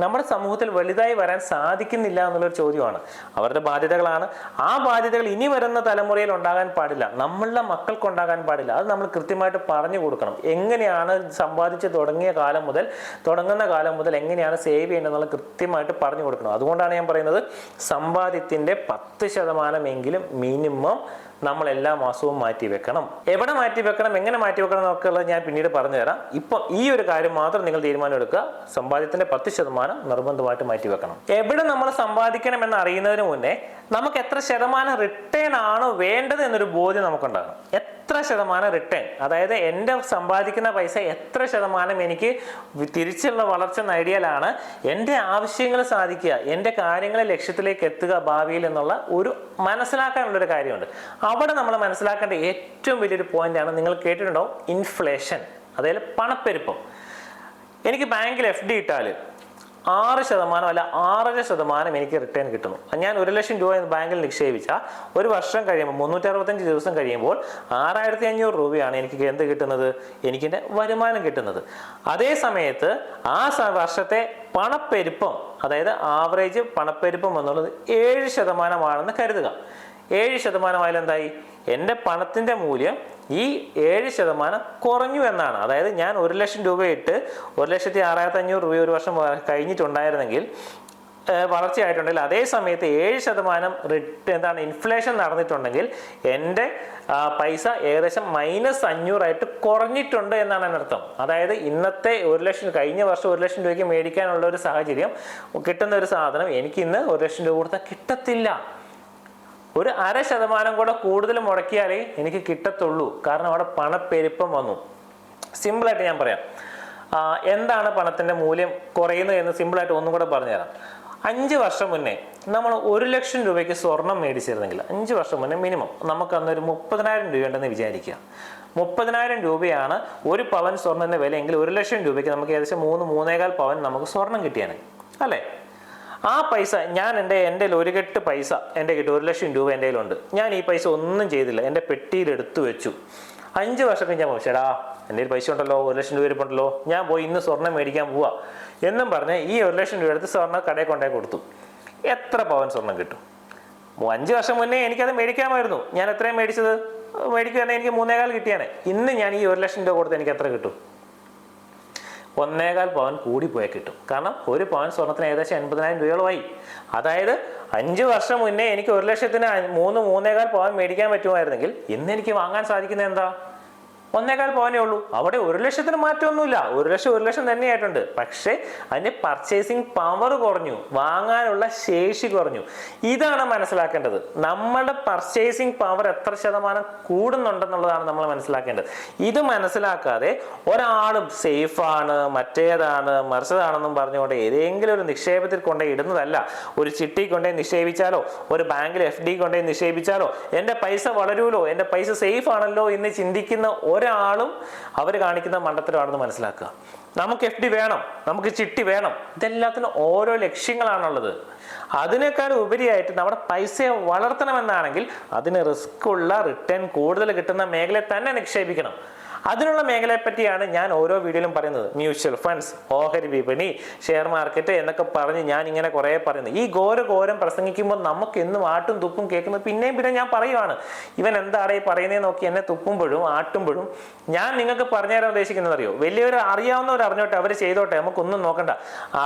നമ്മുടെ സമൂഹത്തിൽ വലുതായി വരാൻ സാധിക്കുന്നില്ല എന്നുള്ളൊരു ചോദ്യമാണ്. അവരുടെ ബാധ്യതകളാണ്. ആ ബാധ്യതകൾ ഇനി വരുന്ന തലമുറയിൽ ഉണ്ടാകാൻ പാടില്ല. നമ്മളുടെ മക്കൾക്ക് ഉണ്ടാകാൻ പാടില്ല. അത് നമ്മൾ കൃത്യമായിട്ട് പറഞ്ഞു കൊടുക്കണം. എങ്ങനെയാണ് സമ്പാദിച്ച് തുടങ്ങിയ കാലം മുതൽ തുടങ്ങുന്ന കാലം മുതൽ എങ്ങനെയാണ് സേവ് ചെയ്യേണ്ടതെന്നുള്ള കൃത്യമായിട്ട് പറഞ്ഞു കൊടുക്കണം. അതുകൊണ്ടാണ് ഞാൻ പറയുന്നത് സമ്പാദ്യത്തിന്റെ പത്ത് ശതമാനമെങ്കിലും മിനിമം നമ്മൾ എല്ലാ മാസവും മാറ്റി വെക്കണം. എവിടെ മാറ്റി വെക്കണം എങ്ങനെ മാറ്റി വെക്കണം എന്നൊക്കെയുള്ളത് ഞാൻ പിന്നീട് പറഞ്ഞുതരാം. തരാം ഇപ്പൊ ഈ ഒരു കാര്യം മാത്രം നിങ്ങൾ തീരുമാനം എടുക്കുക സമ്പാദ്യത്തിന്റെ പത്ത് ശതമാനം നിർബന്ധമായിട്ട് മാറ്റി വെക്കണം. എവിടെ നമ്മൾ സമ്പാദിക്കണം എന്ന് അറിയുന്നതിന് മുന്നേ നമുക്ക് എത്ര ശതമാനം റിട്ടേൺ ആണ് വേണ്ടത് എന്നൊരു ബോധ്യം നമുക്കുണ്ടാകണം. എത്ര ശതമാനം റിട്ടേൺ അതായത് എന്റെ സമ്പാദിക്കുന്ന പൈസ എത്ര ശതമാനം എനിക്ക് തിരിച്ചുള്ള വളർച്ച നേടിയാലാണ് എന്റെ ആവശ്യങ്ങൾ സാധിക്കുക എന്റെ കാര്യങ്ങളെ ലക്ഷ്യത്തിലേക്ക് എത്തുക ഭാവിയിൽ എന്നുള്ള ഒരു മനസ്സിലാക്കാനുള്ളൊരു കാര്യമുണ്ട്. അവിടെ നമ്മൾ മനസ്സിലാക്കേണ്ട ഏറ്റവും വലിയൊരു പോയിന്റാണ് നിങ്ങൾ കേട്ടിട്ടുണ്ടോ ഇൻഫ്ലേഷൻ അതായത് പണപ്പെരുപ്പം. എനിക്ക് ബാങ്കിൽ എഫ് ഡി ഇട്ടാൽ ആറ് ശതമാനം അല്ല ആറര ശതമാനം എനിക്ക് റിട്ടേൺ കിട്ടുന്നു. ഞാൻ ഒരു ലക്ഷം രൂപ ബാങ്കിൽ നിക്ഷേപിച്ചാൽ ഒരു വർഷം കഴിയുമ്പോൾ മുന്നൂറ്റി അറുപത്തഞ്ച് ദിവസം കഴിയുമ്പോൾ ആറായിരത്തി അഞ്ഞൂറ് രൂപയാണ് എനിക്ക് എന്ത് കിട്ടുന്നത്? എനിക്ക് എനിക്കെന്റെ വരുമാനം കിട്ടുന്നത്. അതേ സമയത്ത് ആ വർഷത്തെ പണപ്പെരുപ്പം അതായത് ആവറേജ് പണപ്പെരുപ്പം എന്നുള്ളത് ഏഴ് ശതമാനമാണെന്ന് കരുതുക. ഏഴ് ശതമാനമായാലും എന്തായി എന്റെ പണത്തിന്റെ മൂല്യം ഈ ഏഴ് ശതമാനം കുറഞ്ഞു എന്നാണ്. അതായത് ഞാൻ ഒരു ലക്ഷം രൂപ ഇട്ട് ഒരു ലക്ഷത്തി ആറായിരത്തി അഞ്ഞൂറ് രൂപ ഒരു വർഷം കഴിഞ്ഞിട്ടുണ്ടായിരുന്നെങ്കിൽ വളർച്ചയായിട്ടുണ്ടെങ്കിൽ അതേ സമയത്ത് ഏഴ് ശതമാനം റിട്ട് എന്താണ് ഇൻഫ്ലേഷൻ നടന്നിട്ടുണ്ടെങ്കിൽ എന്റെ പൈസ ഏകദേശം മൈനസ് അഞ്ഞൂറായിട്ട് കുറഞ്ഞിട്ടുണ്ട് എന്നാണ് അതിനർത്ഥം അതായത് ഇന്നത്തെ ഒരു ലക്ഷം കഴിഞ്ഞ വർഷം ഒരു ലക്ഷം രൂപയ്ക്ക് മേടിക്കാനുള്ള ഒരു സാഹചര്യം കിട്ടുന്ന ഒരു സാധനം എനിക്ക് ഇന്ന് ഒരു ലക്ഷം രൂപ കൊടുത്താൽ കിട്ടത്തില്ല. ഒരു അര ശതമാനം കൂടെ കൂടുതൽ മുടക്കിയാലേ എനിക്ക് കിട്ടത്തുള്ളൂ. കാരണം അവിടെ പണപ്പെരുപ്പം വന്നു. സിമ്പിളായിട്ട് ഞാൻ പറയാം. എന്താണ് പണത്തിന്റെ മൂല്യം കുറയുന്നത് എന്ന് സിമ്പിളായിട്ട് ഒന്നും കൂടെ പറഞ്ഞുതരാം. അഞ്ച് വർഷം മുന്നേ നമ്മൾ ഒരു ലക്ഷം രൂപയ്ക്ക് സ്വർണം മേടിച്ചിരുന്നെങ്കിൽ അഞ്ച് വർഷം മുന്നേ മിനിമം നമുക്ക് അന്നൊരു മുപ്പതിനായിരം രൂപയുണ്ടെന്ന് വിചാരിക്കുക. മുപ്പതിനായിരം രൂപയാണ് ഒരു പവൻ സ്വർണത്തിന്റെ വിലയെങ്കിൽ ഒരു ലക്ഷം രൂപയ്ക്ക് നമുക്ക് ഏകദേശം മൂന്ന് മൂന്നേകാൽ പവൻ നമുക്ക് സ്വർണം കിട്ടിയാണ് അല്ലേ? ആ പൈസ ഞാൻ എന്റെ എന്റെ ഒരു കെട്ട് പൈസ എന്റെ കിട്ടും ഒരു ലക്ഷം രൂപ എന്റെ കയ്യിലുണ്ട്. ഞാൻ ഈ പൈസ ഒന്നും ചെയ്തില്ല. എന്റെ പെട്ടിയിൽ എടുത്തു വെച്ചു. അഞ്ച് വർഷം കഴിഞ്ഞ് ഞാൻ ചേടാ എന്റെ ഒരു പൈസ ഉണ്ടല്ലോ ഒരു ലക്ഷം രൂപ ഇരിപ്പുണ്ടല്ലോ. ഞാൻ പോയി ഇന്ന് സ്വർണം മേടിക്കാൻ പോവാ. എന്നും പറഞ്ഞ് ഈ ഒരു ലക്ഷം രൂപ എടുത്ത് സ്വർണ കടയിൽ കൊണ്ടേ കൊടുത്തു. എത്ര പവൻ സ്വർണം കിട്ടും? അഞ്ച് വർഷം മുന്നേ എനിക്കത് മേടിക്കാമായിരുന്നു. ഞാൻ എത്രയും മേടിച്ചത്? മേടിക്കുകയാണെങ്കിൽ എനിക്ക് മൂന്നേകാൽ കിട്ടിയാണ് ഇന്ന് ഞാൻ ഈ ഒരു ലക്ഷം രൂപ കൊടുത്ത് എനിക്ക് എത്ര കിട്ടും? ഒന്നേകാൽ പവൻ കൂടി കൂടിപ്പോയാൽ കിട്ടും. കാരണം ഒരു പവൻ സ്വർണത്തിന് ഏകദേശം എൺപതിനായിരം രൂപയോളമായി. അതായത് അഞ്ച് വർഷം മുന്നേ എനിക്ക് ഒരു ലക്ഷത്തിന് മൂന്ന് മൂന്നേകാൽ പവൻ മേടിക്കാൻ പറ്റുമായിരുന്നെങ്കിൽ ഇന്ന് എനിക്ക് വാങ്ങാൻ സാധിക്കുന്നത് എന്താ? ഒന്നേകാൽ പവനേ ഉള്ളൂ. അവിടെ ഒരു ലക്ഷത്തിന് മാറ്റമൊന്നുമില്ല. ഒരു ലക്ഷം ഒരു ലക്ഷം തന്നെയായിട്ടുണ്ട്. പക്ഷേ അതിന് പർച്ചേസിങ് പവർ കുറഞ്ഞു. വാങ്ങാനുള്ള ശേഷി കുറഞ്ഞു. ഇതാണ് മനസ്സിലാക്കേണ്ടത്. നമ്മുടെ പർച്ചേസിങ് പവർ എത്ര ശതമാനം കൂടുന്നുണ്ടെന്നുള്ളതാണ് നമ്മൾ മനസ്സിലാക്കേണ്ടത്. ഇത് മനസ്സിലാക്കാതെ ഒരാളും സേഫാണ് മറ്റേതാണ് മറിച്ചതാണെന്നും പറഞ്ഞുകൊണ്ട് ഏതെങ്കിലും ഒരു നിക്ഷേപത്തിൽ കൊണ്ടുപോയി ഇടുന്നതല്ല. ഒരു ചിട്ടി കൊണ്ടുപോയി നിക്ഷേപിച്ചാലോ ഒരു ബാങ്കിൽ എഫ് ഡി കൊണ്ടുപോയി നിക്ഷേപിച്ചാലോ എന്റെ പൈസ വളരൂലോ എന്റെ പൈസ സേഫ് ആണല്ലോ എന്ന് ചിന്തിക്കുന്ന ഒരാളും അവർ കാണിക്കുന്ന മണ്ടത്തരമാണെന്ന് മനസ്സിലാക്കുക. നമുക്ക് എഫ് ഡി വേണം നമുക്ക് ചിട്ടി വേണം. ഇതെല്ലാത്തിനും ഓരോ ലക്ഷ്യങ്ങളാണുള്ളത്. അതിനേക്കാൾ ഉപരിയായിട്ട് നമ്മുടെ പൈസയെ വളർത്തണമെന്നാണെങ്കിൽ അതിന് റിസ്ക് ഉള്ള റിട്ടേൺ കൂടുതൽ കിട്ടുന്ന മേഖലയെ തന്നെ നിക്ഷേപിക്കണം. അതിനുള്ള മേഖലയെ പറ്റിയാണ് ഞാൻ ഓരോ വീഡിയോയിലും പറയുന്നത്. മ്യൂച്വൽ ഫണ്ട്സ് ഓഹരി വിപണി ഷെയർ മാർക്കറ്റ് എന്നൊക്കെ പറഞ്ഞ് ഞാൻ ഇങ്ങനെ കുറേ പറയുന്നത്. ഈ ഘോര ഘോരം പ്രസംഗിക്കുമ്പോൾ നമുക്ക് എന്നും ആട്ടും തുപ്പും കേൾക്കുന്നത് പിന്നെയും പിന്നെ ഞാൻ പറയുവാണ്. ഇവൻ എന്താണ് ഈ പറയുന്നത് നോക്കി എന്നെ തുപ്പുമ്പോഴും ആട്ടുമ്പോഴും ഞാൻ നിങ്ങൾക്ക് പറഞ്ഞു തരാൻ ഉദ്ദേശിക്കുന്നത് അറിയോ? വലിയവർ അറിയാവുന്നവർ അറിഞ്ഞോട്ടെ അവർ ചെയ്തോട്ടെ നമുക്കൊന്നും നോക്കണ്ട.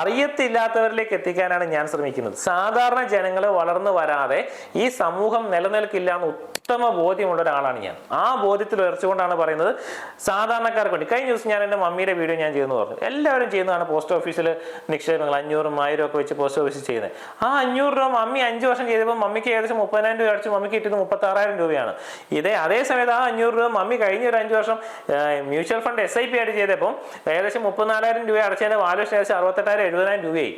അറിയത്തില്ലാത്തവരിലേക്ക് എത്തിക്കാനാണ് ഞാൻ ശ്രമിക്കുന്നത്. സാധാരണ ജനങ്ങൾ വളർന്നു വരാതെ ഈ സമൂഹം നിലനിൽക്കില്ല എന്ന് ഉത്തമ ബോധ്യമുള്ള ഒരാളാണ് ഞാൻ. ആ ബോധ്യത്തിൽ ഉയർച്ചുകൊണ്ടാണ് പറയുന്നത്. സാധാരണക്കാർക്ക് വേണ്ടി കഴിഞ്ഞ ദിവസം ഞാൻ എന്റെ മമ്മിയുടെ വീഡിയോ ഞാൻ ചെയ്യുന്നു പറഞ്ഞു. എല്ലാവരും ചെയ്യുന്നതാണ് പോസ്റ്റ് ഓഫീസിൽ നിക്ഷേപങ്ങൾ അഞ്ഞൂറും ആയിരം ഒക്കെ വെച്ച് പോസ്റ്റ് ഓഫീസിൽ ചെയ്യുന്നത്. ആ അഞ്ഞൂറ് രൂപ മമ്മി അഞ്ച് വർഷം ചെയ്തപ്പോൾ മമ്മിക്ക് ഏകദേശം മുപ്പതിനായിരം രൂപ അടിച്ച് മമ്മിക്ക് കിട്ടുന്നത് മുപ്പത്താറായിരം രൂപയാണ്. ഇതേ അതേ സമയത്ത് ആ അഞ്ഞൂറ് രൂപ മമ്മി കഴിഞ്ഞ ഒരു അഞ്ച് വർഷം mutual fund S I P ആയിട്ട് ചെയ്തപ്പോൾ ഏകദേശം മുപ്പത്തിനാലായിരം രൂപ അടച്ചതിന്റെ വാലുവേഷൻ ഏകദേശം അറുപത്തെട്ടായിരം എഴുപതിനായിരം രൂപയായി.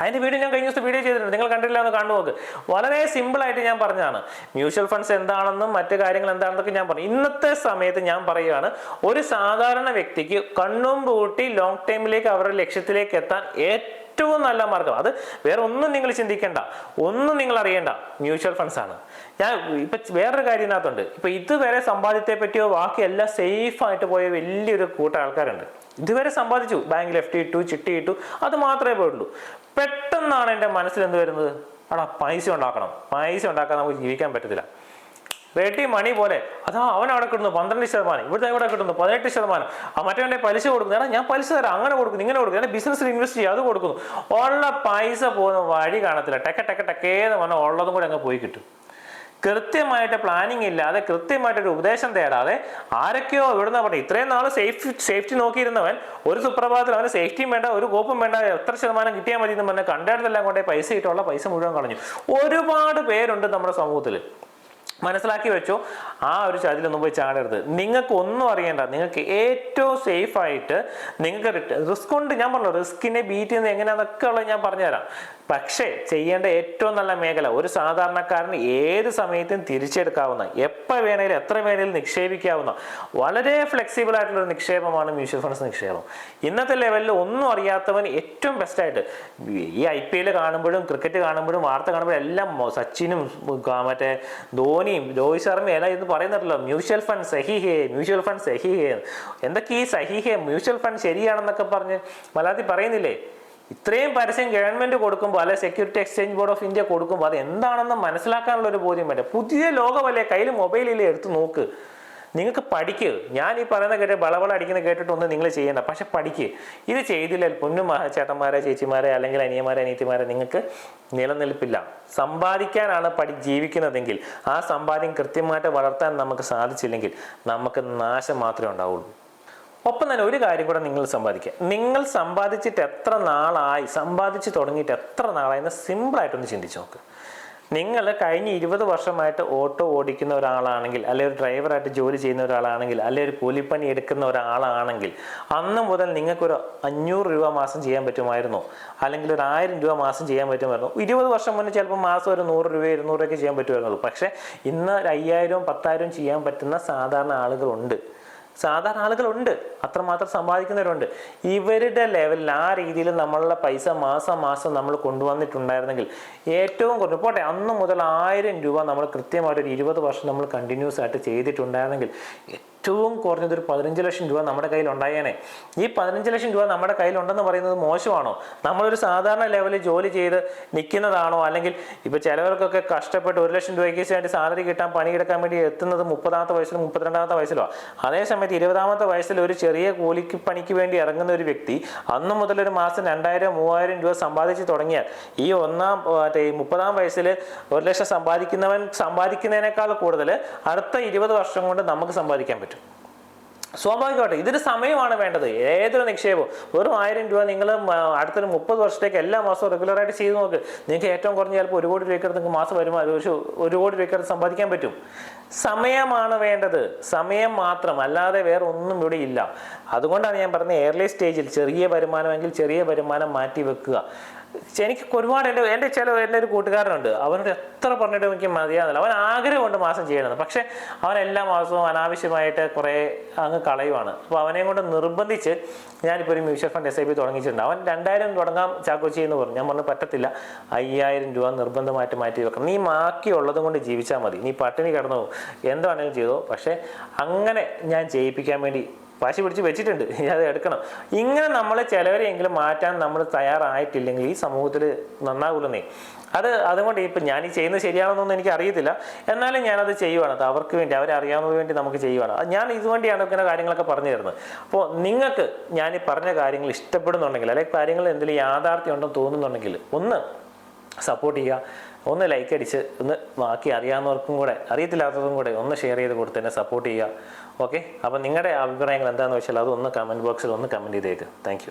അതിന്റെ വീഡിയോ ഞാൻ കഴിഞ്ഞ ദിവസം വീഡിയോ ചെയ്തിട്ടുണ്ട്. നിങ്ങൾ കണ്ടില്ല എന്ന് കണ്ടു നോക്ക്. വളരെ സിമ്പിളായിട്ട് ഞാൻ പറഞ്ഞതാണ്. മ്യൂച്വൽ ഫണ്ട്സ് എന്താണെന്നും മറ്റു കാര്യങ്ങൾ എന്താണെന്നൊക്കെ ഞാൻ പറഞ്ഞു. ഇന്നത്തെ സമയത്ത് ഞാൻ പറയുകയാണ് ഒരു സാധാരണ വ്യക്തിക്ക് കണ്ണും പൂട്ടി ലോങ് ടൈമിലേക്ക് അവരുടെ ലക്ഷ്യത്തിലേക്ക് എത്താൻ ഏറ്റവും നല്ല മാർഗം. അത് വേറെ ഒന്നും നിങ്ങൾ ചിന്തിക്കേണ്ട. ഒന്നും നിങ്ങൾ അറിയേണ്ട. മ്യൂച്വൽ ഫണ്ട്സ് ആണ്. ഞാൻ ഇപ്പൊ വേറൊരു കാര്യം ഇതിനകത്തുണ്ട്. ഇപ്പൊ ഇതുവരെ സമ്പാദ്യത്തെ പറ്റിയോ ബാക്കിയെല്ലാം സേഫ് ആയിട്ട് പോയ വലിയൊരു കൂട്ടം ആൾക്കാരുണ്ട്. ഇതുവരെ സമ്പാദിച്ചു. ബാങ്കിൽ എഫ് ഇട്ടു ചിട്ടി ഇട്ടു. അത് മാത്രമേ പോയുള്ളൂ പെട്ടെന്നാണ് എന്റെ മനസ്സിൽ എന്ത് വരുന്നത്? അടാ പൈസ ഉണ്ടാക്കണം. പൈസ ഉണ്ടാക്കാൻ നമുക്ക് ജീവിക്കാൻ പറ്റത്തില്ല. റെഡി മണി പോലെ. അതാ അവൻ അവിടെ കിട്ടുന്നു പന്ത്രണ്ട് ശതമാനം ഇവിടുത്തെ ഇവിടെ കിട്ടുന്നു പതിനെട്ട് ശതമാനം. ആ മറ്റവന്റെ പലിശ കൊടുക്കുന്നു ഞാൻ പലിശ തരാം. അങ്ങനെ കൊടുക്കുന്നു ഇങ്ങനെ കൊടുക്കുന്നു. എന്നെ ബിസിനസ്സിൽ ഇൻവെസ്റ്റ് ചെയ്യുക അത് കൊടുക്കുന്നു. ഉള്ള പൈസ പോകുന്ന വഴി കാണത്തില്ല. ടെക്ക ടെക്ക ടെക്കേന്ന് പറഞ്ഞാൽ ഉള്ളതും കൂടെ അങ്ങ് പോയി കിട്ടും. കൃത്യമായിട്ട് പ്ലാനിങ് ഇല്ലാതെ കൃത്യമായിട്ടൊരു ഉപദേശം തേടാതെ ആരൊക്കെയോ ഇവിടുന്ന് പറഞ്ഞു ഇത്രയും നാൾ സേഫ് സേഫ്റ്റി നോക്കിയിരുന്നവൻ ഒരു സുപ്രഭാതത്തിൽ അവന് സേഫ്റ്റിയും വേണ്ട ഒരു കോപ്പും വേണ്ട എത്ര ശതമാനം കിട്ടിയാൽ മതി എന്ന് പറഞ്ഞാൽ കണ്ടെടുത്തെല്ലാം കൊണ്ടേ പൈസ ഇട്ടുള്ള പൈസ മുഴുവൻ കളഞ്ഞു. ഒരുപാട് പേരുണ്ട് നമ്മുടെ സമൂഹത്തിൽ മനസ്സിലാക്കി വെച്ചോ. ആ ഒരു ചതിലൊന്നും പോയി ചാടരുത്. നിങ്ങൾക്ക് ഒന്നും അറിയണ്ട. നിങ്ങൾക്ക് ഏറ്റവും സേഫ് ആയിട്ട് നിങ്ങൾക്ക് റിസ്ക് കൊണ്ട് ഞാൻ പറഞ്ഞു റിസ്കിനെ ബീറ്റ് ചെയ്യുന്നത് എങ്ങനെയാണെന്നൊക്കെ ഉള്ളത് ഞാൻ പറഞ്ഞുതരാം. പക്ഷേ ചെയ്യേണ്ട ഏറ്റവും നല്ല മേഖല ഒരു സാധാരണക്കാരന് ഏത് സമയത്തും തിരിച്ചെടുക്കാവുന്ന എപ്പോൾ വേണേലും എത്ര വേണേലും നിക്ഷേപിക്കാവുന്ന വളരെ ഫ്ലെക്സിബിൾ ആയിട്ടുള്ള ഒരു നിക്ഷേപമാണ് മ്യൂച്വൽ ഫണ്ട്സ് നിക്ഷേപം. ഇന്നത്തെ ലെവലിൽ ഒന്നും അറിയാത്തവൻ ഏറ്റവും ബെസ്റ്റ് ആയിട്ട് ഈ ഐ പി എൽ കാണുമ്പോഴും ക്രിക്കറ്റ് കാണുമ്പോഴും വാർത്ത കാണുമ്പോഴും എല്ലാം സച്ചിനും മറ്റേ ധോണിയും രോഹിത് ശർമ്മയും എല്ലാം ഇത് പറയുന്നുണ്ടല്ലോ മ്യൂച്വൽ ഫണ്ട് സഹിഹേ മ്യൂച്വൽ ഫണ്ട് സഹിഹേ എന്തൊക്കെ ഈ സഹിഹേ മ്യൂച്വൽ ഫണ്ട് ശരിയാണെന്നൊക്കെ പറഞ്ഞ് മലയാളത്തിൽ പറയുന്നില്ലേ? ഇത്രയും പരസ്യം ഗവൺമെന്റ് കൊടുക്കുമ്പോൾ അല്ലെ security exchange board of India കൊടുക്കുമ്പോൾ അത് എന്താണെന്ന് മനസ്സിലാക്കാനുള്ള ഒരു ബോധ്യം വേണ്ട പുതിയ ലോകമല്ലേ? കയ്യിൽ മൊബൈലിൽ എടുത്ത് നോക്ക്. നിങ്ങൾക്ക് പഠിക്കുക ഞാൻ ഈ പറയുന്ന കേട്ട് ബളബള അടിക്കുന്ന കേട്ടിട്ടൊന്നും നിങ്ങൾ ചെയ്യേണ്ട. പക്ഷെ പഠിക്കുക ഇത് ചെയ്തില്ല. പൊന്നു ചേട്ടന്മാരെ ചേച്ചിമാരെ അല്ലെങ്കിൽ അനിയന്മാരെ അനിയത്തിമാരെ നിങ്ങൾക്ക് നിലനിൽപ്പില്ല. സമ്പാദിക്കാനാണ് പഠി ജീവിക്കുന്നതെങ്കിൽ ആ സമ്പാദ്യം കൃത്യമായിട്ട് വളർത്താൻ നമുക്ക് സാധിച്ചില്ലെങ്കിൽ നമുക്ക് നാശം മാത്രമേ ഉണ്ടാവുള്ളൂ. ഒപ്പം തന്നെ ഒരു കാര്യം കൂടെ നിങ്ങൾ സമ്പാദിക്കുക. നിങ്ങൾ സമ്പാദിച്ചിട്ട് എത്ര നാളായി സമ്പാദിച്ച് തുടങ്ങിയിട്ട് എത്ര നാളായി എന്ന് സിമ്പിളായിട്ടൊന്ന് ചിന്തിച്ച് നോക്ക്. നിങ്ങൾ കഴിഞ്ഞ ഇരുപത് വർഷമായിട്ട് ഓട്ടോ ഓടിക്കുന്ന ഒരാളാണെങ്കിൽ അല്ലെ ഒരു ഡ്രൈവറായിട്ട് ജോലി ചെയ്യുന്ന ഒരാളാണെങ്കിൽ അല്ലെ ഒരു കൂലിപ്പണി എടുക്കുന്ന ഒരാളാണെങ്കിൽ അന്ന് മുതൽ നിങ്ങൾക്കൊരു അഞ്ഞൂറ് രൂപ മാസം ചെയ്യാൻ പറ്റുമായിരുന്നോ. അല്ലെങ്കിൽ ഒരു ആയിരം രൂപ മാസം ചെയ്യാൻ പറ്റുമായിരുന്നു. ഇരുപത് വർഷം മുന്നേ ചിലപ്പോൾ മാസം ഒരു നൂറ് രൂപ ഇരുന്നൂറ് രൂപയൊക്കെ ചെയ്യാൻ പറ്റുമായിരുന്നുള്ളൂ പക്ഷേ ഇന്ന് ഒരു അയ്യായിരവും പത്തായിരവും ചെയ്യാൻ പറ്റുന്ന സാധാരണ ആളുകളുണ്ട്. സാധാരണ ആളുകളുണ്ട്. അത്രമാത്രം സമ്പാദിക്കുന്നവരുണ്ട്. ഇവരുടെ ലെവലിൽ ആ രീതിയിൽ നമ്മളുടെ പൈസ മാസം മാസം നമ്മൾ കൊണ്ടുവന്നിട്ടുണ്ടായിരുന്നെങ്കിൽ ഏറ്റവും കുറഞ്ഞ പോട്ടെ അന്ന് മുതൽ ആയിരം രൂപ നമ്മൾ കൃത്യമായിട്ട് ഒരു ഇരുപത് വർഷം നമ്മൾ കണ്ടിന്യൂസ് ആയിട്ട് ചെയ്തിട്ടുണ്ടായിരുന്നെങ്കിൽ ഏറ്റവും കുറഞ്ഞത് ഒരു പതിനഞ്ച് ലക്ഷം രൂപ നമ്മുടെ കയ്യിൽ ഉണ്ടായേനെ ഈ പതിനഞ്ച് ലക്ഷം രൂപ നമ്മുടെ കയ്യിലുണ്ടെന്ന് പറയുന്നത് മോശമാണോ? നമ്മളൊരു സാധാരണ ലെവലിൽ ജോലി ചെയ്ത് നിൽക്കുന്നതാണോ? അല്ലെങ്കിൽ ഇപ്പോൾ ചിലവർക്കൊക്കെ കഷ്ടപ്പെട്ട് ഒരു ലക്ഷം രൂപയ്ക്ക് വേണ്ടി സാലറി കിട്ടാൻ പണിയെടുക്കാൻ വേണ്ടി എത്തുന്നത് മുപ്പതാമത്തെ വയസ്സിലും മുപ്പത്തിരണ്ടാമത്തെ വയസ്സിലോ അതേസമയത്ത് ഇരുപതാമത്തെ വയസ്സിൽ ഒരു ചെറിയ കൂലിക്ക് പണിക്ക് വേണ്ടി ഇറങ്ങുന്ന ഒരു വ്യക്തി അന്ന് മുതൽ ഒരു മാസം രണ്ടായിരം മൂവായിരം രൂപ സമ്പാദിച്ച് തുടങ്ങിയാൽ ഈ ഒന്നാം മറ്റേ മുപ്പതാം വയസ്സിൽ ഒരു ലക്ഷം സമ്പാദിക്കുന്നവൻ സമ്പാദിക്കുന്നതിനേക്കാൾ കൂടുതൽ അടുത്ത ഇരുപത് വർഷം കൊണ്ട് നമുക്ക് സമ്പാദിക്കാൻ പറ്റും. സ്വാഭാവികമായിട്ട് ഇതൊരു സമയമാണ് വേണ്ടത്. ഏതൊരു നിക്ഷേപവും വെറും ആയിരം രൂപ നിങ്ങൾ അടുത്തൊരു മുപ്പത് വർഷത്തേക്ക് എല്ലാ മാസവും റെഗുലറായിട്ട് ചെയ്ത് നോക്ക്. നിങ്ങൾക്ക് ഏറ്റവും കുറഞ്ഞ ചിലപ്പോൾ ഒരു കോടി രൂപയ്ക്ക് നിങ്ങൾക്ക് മാസം വരുമാനം ഒരു കോടി രൂപയ്ക്ക് സമ്പാദിക്കാൻ പറ്റും. സമയമാണ് വേണ്ടത്. സമയം മാത്രം അല്ലാതെ വേറെ ഒന്നും ഇവിടെ ഇല്ല. അതുകൊണ്ടാണ് ഞാൻ പറഞ്ഞത് എയർലി സ്റ്റേജിൽ ചെറിയ വരുമാനമെങ്കിൽ ചെറിയ വരുമാനം മാറ്റി വെക്കുക. എനിക്ക് ഒരുപാട് എന്റെ എന്റെ ചില എന്റെ ഒരു കൂട്ടുകാരനുണ്ട്. അവനോട് എത്ര പറഞ്ഞിട്ട് എനിക്ക് മതിയാകുന്നില്ല അവൻ ആഗ്രഹമുണ്ട് മാസം ചെയ്യണത് പക്ഷേ അവൻ എല്ലാ മാസവും അനാവശ്യമായിട്ട് കുറേ അങ്ങ് കളയുവാണ്. അപ്പോൾ അവനെയും കൊണ്ട് നിർബന്ധിച്ച് ഞാനിപ്പോൾ ഒരു mutual fund S I P തുടങ്ങിയിട്ടുണ്ട്. അവൻ രണ്ടായിരം തുടങ്ങാം ചാക്കോച്ചി എന്ന് പറഞ്ഞു. ഞാൻ പറഞ്ഞു പറ്റത്തില്ല. അയ്യായിരം രൂപ നിർബന്ധമായിട്ട് മാറ്റി വെക്കണം. നീ ബാക്കിയുള്ളതും കൊണ്ട് ജീവിച്ചാൽ മതി. നീ പട്ടിണി കിടന്നു എന്താണെങ്കിലും ചെയ്തോ. പക്ഷേ അങ്ങനെ ഞാൻ ചെയ്യിപ്പിക്കാൻ വേണ്ടി വാശി പിടിച്ച് വെച്ചിട്ടുണ്ട്. ഇനി അത് എടുക്കണം. ഇങ്ങനെ നമ്മൾ ചിലവരെയെങ്കിലും മാറ്റാൻ നമ്മൾ തയ്യാറായിട്ടില്ലെങ്കിൽ ഈ സമൂഹത്തിൽ നന്നാകൂലെന്നേ. അത് അതുകൊണ്ട് ഇപ്പം ഞാൻ ഈ ചെയ്യുന്നത് ശരിയാണെന്നൊന്നും എനിക്ക് അറിയത്തില്ല. എന്നാലും ഞാനത് ചെയ്യുവാണ്. അത് അവർക്ക് വേണ്ടി അവരെ അറിയാവുന്നതിന് വേണ്ടി നമുക്ക് ചെയ്യുവാണ്. ഞാൻ ഇതുവേണ്ടിയാണ് ഇങ്ങനെ കാര്യങ്ങളൊക്കെ പറഞ്ഞു തരുന്നത്. അപ്പോൾ നിങ്ങൾക്ക് ഞാൻ ഈ പറഞ്ഞ കാര്യങ്ങൾ ഇഷ്ടപ്പെടുന്നുണ്ടെങ്കിൽ അല്ലെങ്കിൽ കാര്യങ്ങൾ എന്തെങ്കിലും യാഥാർത്ഥ്യം ഉണ്ടെന്ന് തോന്നുന്നുണ്ടെങ്കിൽ ഒന്ന് സപ്പോർട്ട് ചെയ്യുക. ഒന്ന് ലൈക്ക് അടിച്ച് ഒന്ന് ബാക്കി അറിയാവുന്നവർക്കും കൂടെ അറിയത്തില്ലാത്തതും കൂടെ ഒന്ന് ഷെയർ ചെയ്ത് കൊടുത്ത് തന്നെ സപ്പോർട്ട് ചെയ്യുക. ഓക്കെ അപ്പോൾ നിങ്ങളുടെ അഭിപ്രായങ്ങൾ എന്താണെന്ന് വെച്ചാൽ അതൊന്ന് കമന്റ് ബോക്സിൽ ഒന്ന് കമന്റ് ചെയ്തേക്ക്. താങ്ക്